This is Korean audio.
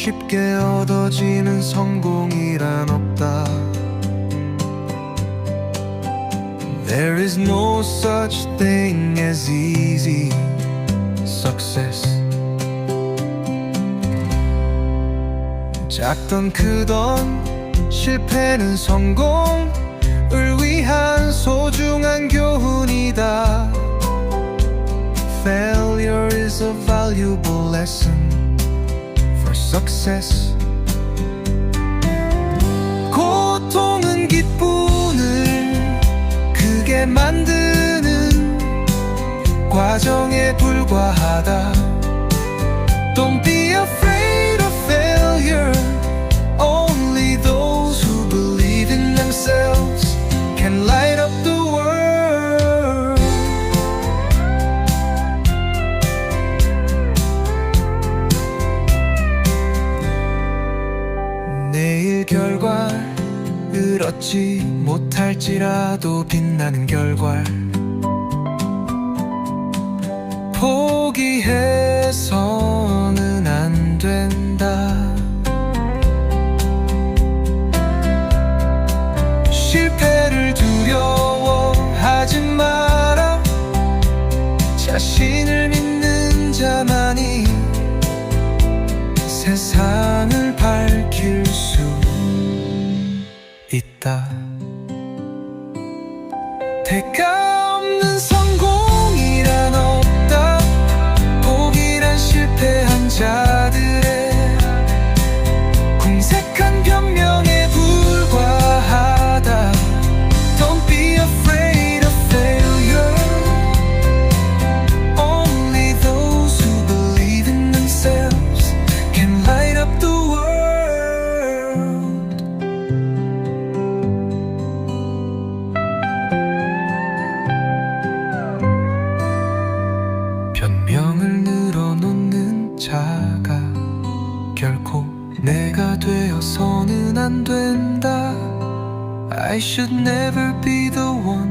쉽게 얻어지는 성공이란 없다 There is no such thing as easy success 작던 크던 실패는 성공을 위한 소중한 교훈이다 Failure is a valuable lesson success. 고통은 기쁨을 크게 만드는 과정에 불과하다. Don't be afraid 얻지 못할지라도 빛나는 결과 포기해서는 안 된다. 실패를 두려워하지 마라. 자신을 믿는 자만이 세상을 있다. 대가 변명을 늘어놓는 자가 결코 내가 되어서는 안 된다. I should never be the one